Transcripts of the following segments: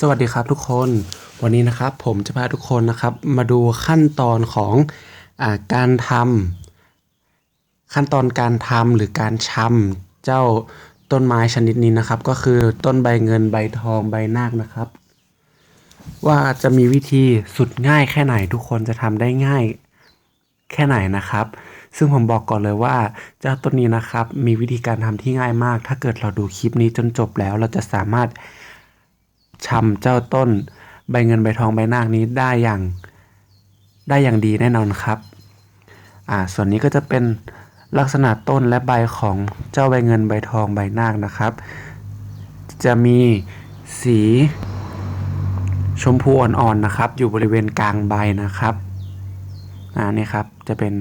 สวัสดีครับทุกคน วันนี้นะครับผมจะพาทุกคนนะครับ มาดูขั้นตอนของอการทำขั้นตอนการทำหรือการชำเจ้าต้นไม้ชนิดนี้นะครับ ก็คือต้นใบเงินใบทองใบนาคนะครับ ว่าจะมีวิธีสุดง่ายแค่ไหนทุกคนจะทำได้ง่ายแค่ไหนนะครับ ซึ่งผมบอกก่อนเลยว่าเจ้าต้นนี้นะครับ มีวิธีการทำที่ง่ายมาก ถ้าเกิดเราดูคลิปนี้จนจบแล้ว เราจะสามารถ ชำเจ้าต้น ใบเงินใบทองใบนาคนี้ได้อย่างได้อย่างดีแน่นอนครับ อ่า ส่วนนี้ก็จะเป็นลักษณะต้นและใบของเจ้าใบเงินใบทองใบนาคนะครับ จะมีสีชมพูอ่อนๆนะครับ อยู่บริเวณกลางใบนะครับ อ่า นี่ครับ จะเป็น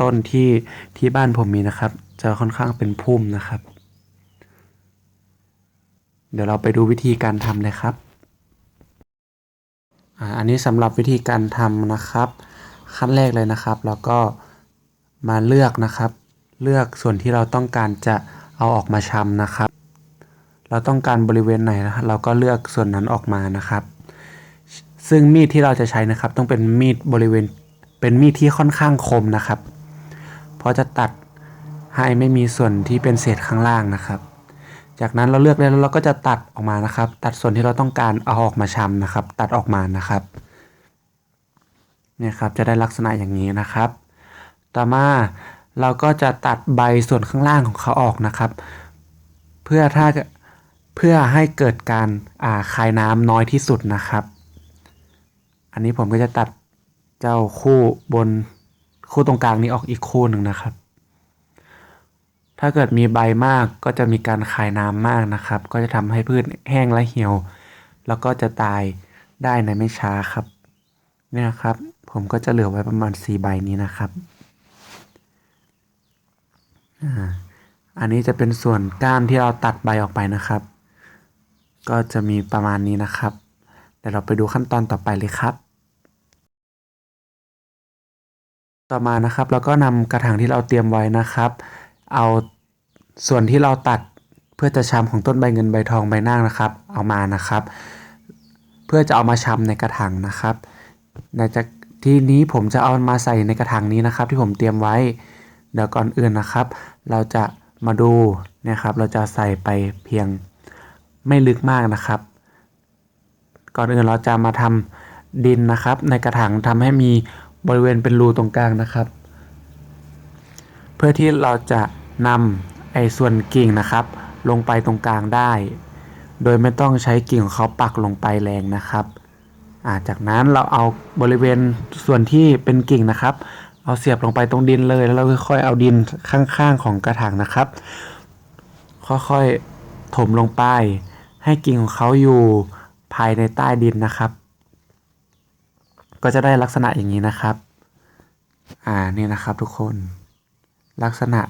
ต้นที่ที่บ้านผมมีนะครับ จะค่อนข้างเป็นพุ่มนะครับ เดี๋ยวเราไปดูวิธีการทำเลยครับ อันนี้สำหรับวิธีการทำนะครับ ขั้นแรกเลยนะครับ เราก็มาเลือกนะครับ เลือกส่วนที่เราต้องการจะเอาออกมาชำนะครับ เราต้องการบริเวณไหนนะเราก็เลือกส่วนนั้นออกมานะครับ ซึ่งมีดที่เราจะใช้นะครับ ต้องเป็นมีดบริเวณเป็นมีดที่ค่อนข้างคมนะครับ เพราะจะตัดให้ไม่มีส่วนที่เป็นเศษข้างล่างนะครับ จากนั้นเราเลือกได้แล้วเราก็จะตัดออกมานะครับ ตัดส่วนที่เราต้องการเอาออกมาชำนะครับ ตัดออกมานะครับเนี่ยครับจะได้ลักษณะอย่างนี้นะครับ ต่อมาเราก็จะตัดใบส่วนข้างล่างของเขาออกนะครับ เพื่อถ้าเพื่อให้เกิดการอ่าคายน้ำน้อยที่สุดนะครับ อันนี้ผมก็จะตัดเจ้าคู่บนคู่ตรงกลางนี้ออกอีกคู่หนึ่งนะครับ ถ้าเกิดมีใบมากก็จะมีการคายน้ำมากนะครับ ก็จะทำให้พืชแห้งและเหี่ยว แล้วก็จะตายได้ในไม่ช้าครับ เนี่ยครับ ผมก็จะเหลือไว้ประมาณ 4 ใบนี้นะครับอ่าอันนี้จะเป็นส่วนก้านที่เราตัดใบออกไปนะครับ ก็จะมีประมาณนี้นะครับเดี๋ยวเราไปดูขั้นตอนต่อไปเลยครับ ต่อมานะครับเราก็นำกระถางที่เราเตรียมไว้นะครับ เอาส่วนที่เราตัดเพื่อจะชำของต้นใบเงินใบทองใบนาคนะครับ เอามานะครับ เพื่อจะเอามาชำในกระถางนะครับในจากที่นี้ผมจะเอามาใส่ในกระถางนี้นะครับ ที่ผมเตรียมไว้เดี๋ยวก่อนอื่นนะครับ เราจะมาดูนะครับ เราจะใส่ไปเพียงไม่ลึกมากนะครับ ก่อนอื่นเราจะมาทำดินนะครับ ในกระถางทำให้มีบริเวณเป็นรูตรงกลางนะครับ เพื่อที่เราจะ นำไอ้ส่วนกิ่งนะครับ ลงไปตรงกลางได้ โดยไม่ต้องใช้กิ่งของเขาปักลงไปแรงนะครับาจากนั้นเราเอาบริเวณส่วนที่เป็นกิ่งนะครับ เอาเสียบลงไปตรงดินเลยแล้วเราค่อยๆเอาดินข้างๆของกระถางนะครับ ค่อยๆถมลงไป ให้กิ่งของเขาอยู่ภายในใต้ดินนะครับ ก็จะได้ลักษณะอย่างนี้นะครับ อ่านี่นะครับทุกคนลักษณะ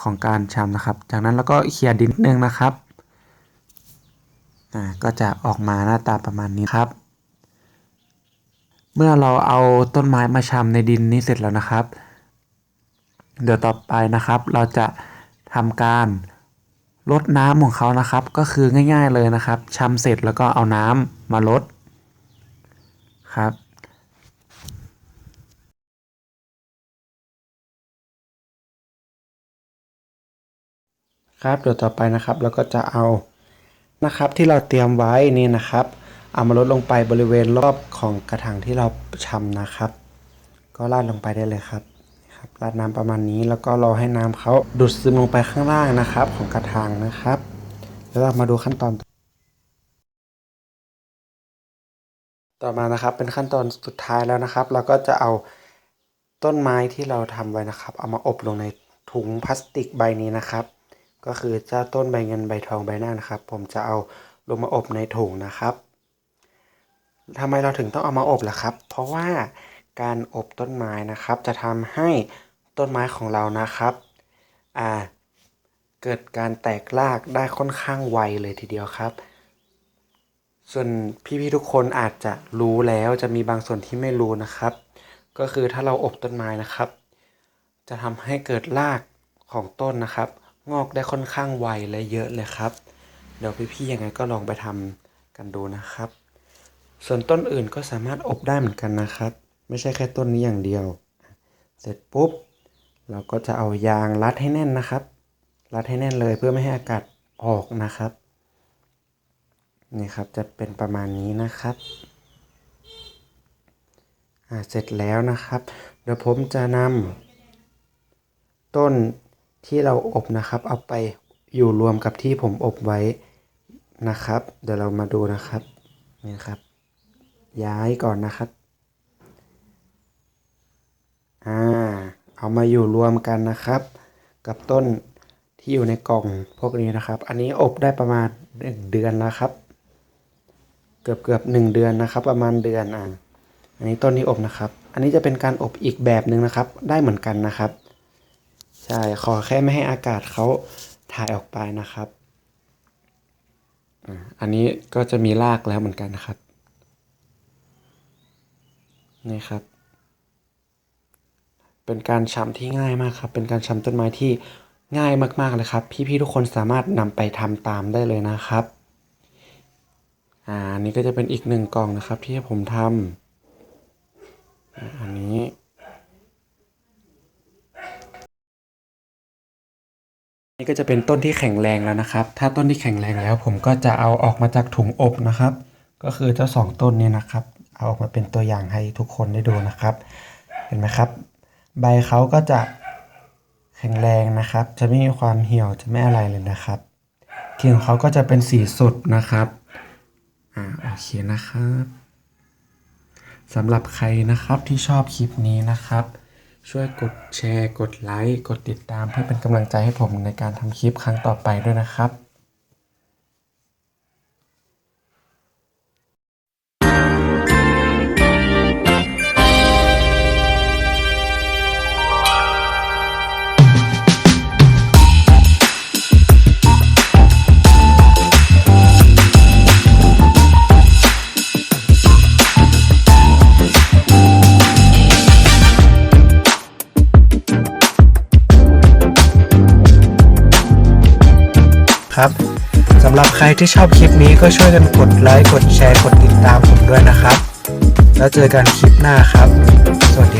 ของการชำนะครับ จากนั้นเราก็เขี่ยดินนิดนึงนะครับอ่าก็จะออกมาหน้าตาประมาณนี้ครับ เมื่อเราเอาต้นไม้มาชำในดินนี้เสร็จแล้วนะครับ เดี๋ยวต่อไปนะครับ เราจะทำการลดน้ำของเขานะครับ ก็คือง่าย ๆเลยนะครับชำเสร็จแล้วก็เอาน้ำมาลดครับ ครับเดี๋ยวต่อไปนะครับเราก็จะเอานะครับที่เราเตรียมไว้นี่นะครับ เอามาลดลงไปบริเวณรอบของกระถางที่เราชำนะครับ ก็ราดลงไปได้เลยครับครับราดน้ำประมาณนี้แล้วก็รอให้น้ำเขาดูดซึมลงไปข้างล่างนะครับ ของกระถางนะครับ แล้วเรามาดูขั้นตอน ต่อมานะครับเป็นขั้นตอนสุดท้ายแล้วนะครับ เราก็จะเอาต้นไม้ที่เราทำไว้นะครับ เอามาอบลงในถุงพลาสติกใบนี้นะครับ ก็คือเจ้าต้นใบเงินใบทองใบหน้านะครับ ผมจะเอาลงมาอบในถุงนะครับทำไมเราถึงต้องเอามาอบล่ะครับ เพราะว่าการอบต้นไม้นะครับ จะทำให้ต้นไม้ของเรานะครับอ่าเกิดการแตกรากได้ค่อนข้างไวเลยทีเดียวครับ ส่วนพี่ๆทุกคนอาจจะรู้แล้วจะมีบางส่วนที่ไม่รู้นะครับ ก็คือถ้าเราอบต้นไม้นะครับ จะทำให้เกิดรากของต้นนะครับ งอกได้ค่อนข้างไวและเยอะเลยครับ เดี๋ยวพี่ๆยังไงก็ลองไปทำกันดูนะครับ ส่วนต้นอื่นก็สามารถอบได้เหมือนกันนะครับ ไม่ใช่แค่ต้นนี้อย่างเดียว เสร็จปุ๊บ เราก็จะเอายางรัดให้แน่นนะครับ รัดให้แน่นเลยเพื่อไม่ให้อากาศออกนะครับนี่ครับจะเป็นประมาณนี้นะครับอ่าเสร็จแล้วนะครับ เดี๋ยวผมจะนำต้น ที่เราอบนะครับ เอาไปอยู่รวมกับที่ผมอบไว้นะครับ เดี๋ยวเรามาดูนะครับนี่ครับ ย้ายก่อนนะครับอ่าเอามาอยู่รวมกันนะครับ กับต้นที่อยู่ในกล่องพวกนี้นะครับ อันนี้อบได้ประมาณหนึ่งเดือนแล้วครับ เกือบเกือบหนึ่งเดือนนะครับ ประมาณเดือนอ่าอันนี้ต้นนี้อบนะครับ อันนี้จะเป็นการอบอีกแบบหนึ่งนะครับ ได้เหมือนกันนะครับ ใช่ขอแค่ไม่ให้อากาศเขาถ่ายออกไปนะครับอันนี้ก็จะมีรากแล้วเหมือนกันนะครับนี่ครับ เป็นการชำที่ง่ายมากครับ เป็นการชำต้นไม้ที่ง่ายมากๆเลยครับ พี่ๆทุกคนสามารถนำไปทำตามได้เลยนะครับอ่านนี้ก็จะเป็นอีกหนึ่งกล่องนะครับ ที่ผมทำอ่าอันนี้ นี่ก็จะเป็นต้นที่แข็งแรงแล้วนะครับ ถ้าต้นที่แข็งแรงแล้ว ผมก็จะเอาออกมาจากถุงอบนะครับ ก็คือเจ้าสองต้นนี้นะครับ เอาออกมาเป็นตัวอย่างให้ทุกคนได้ดูนะครับ เห็นไหมครับ ใบเขาก็จะแข็งแรงนะครับ จะไม่มีความเหี่ยวจะไม่อะไรเลยนะครับกิ่งของเขาก็จะเป็นสีสดนะครับอ่าโอเคนะครับสำหรับใครนะครับที่ชอบคลิปนี้นะครับ ช่วยกดแชร์ กดไลค์ กดติดตามเพื่อเป็นกำลังใจให้ผมในการทำคลิปครั้งต่อไปด้วยนะครับ ครับสำหรับใครที่ชอบคลิปนี้ก็ช่วยกันกดไลค์กดแชร์กดติดตามผมด้วยนะครับ แล้วเจอกันคลิปหน้าครับ สวัสดี